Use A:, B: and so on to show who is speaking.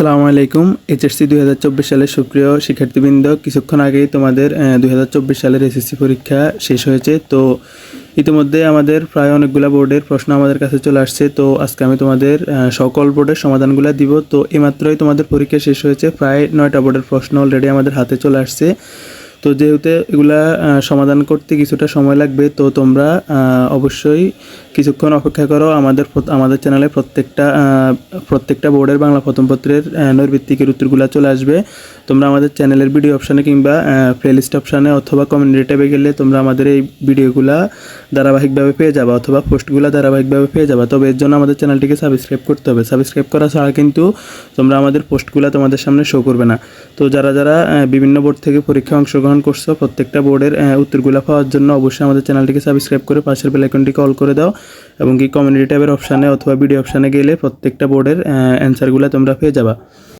A: আসসালামু আলাইকুম। এইচএসসি দুই হাজার চব্বিশ সালের সুপ্রিয় শিক্ষার্থীবৃন্দ, কিছুক্ষণ আগেই তোমাদের দুই হাজার চব্বিশ সালের এসএসসি পরীক্ষা শেষ হয়েছে। তো ইতিমধ্যে আমাদের প্রায় অনেকগুলো বোর্ডের প্রশ্ন আমাদের কাছে চলে আসছে। তো আজকে আমি তোমাদের সকল বোর্ডের সমাধানগুলো দিব। তো এইমাত্রই তোমাদের পরীক্ষা শেষ হয়েছে। প্রায় নয়টা বোর্ডের প্রশ্ন অলরেডি আমাদের হাতে চলে আসছে। তো যেহেতু এগুলা সমাধান করতে কিছুটা সময় লাগবে, তো তোমরা অবশ্যই কিছুক্ষণ অপেক্ষা করো, আমাদের আমাদের চ্যানেলে প্রত্যেকটা প্রত্যেকটা বোর্ডের বাংলা প্রথম পত্রের নৈর্ভিত্তিকের উত্তরগুলো চলে আসবে। তোমরা আমাদের চ্যানেলের ভিডিও অপশানে কিংবা প্লেলিস্ট অপশানে অথবা কমিউনিটি ট্যাবে গেলে তোমরা আমাদের এই ভিডিওগুলা ধারাবাহিকভাবে পেয়ে যাবা অথবা পোস্টগুলো ধারাবাহিকভাবে পেয়ে যাবা। তবে এর জন্য আমাদের চ্যানেলটিকে সাবস্ক্রাইব করতে হবে। সাবস্ক্রাইব করা ছাড়া কিন্তু তোমরা আমাদের পোস্টগুলো তোমাদের সামনে শো করবে না। তো যারা যারা বিভিন্ন বোর্ড থেকে পরীক্ষায় অংশগ্রহণ করছ, প্রত্যেকটা বোর্ডের উত্তরগুলো পাওয়ার জন্য অবশ্যই আমাদের চ্যানেলটিকে সাবস্ক্রাইব করে পাশের বেল আইকনটিকে অল করে দাও। এবং কি কমিউনিটি ট্যাবের অপশানে অথবা ভিডিও অপশানে গেলে প্রত্যেকটা বোর্ডের অ্যান্সারগুলো তোমরা পেয়ে যাবা।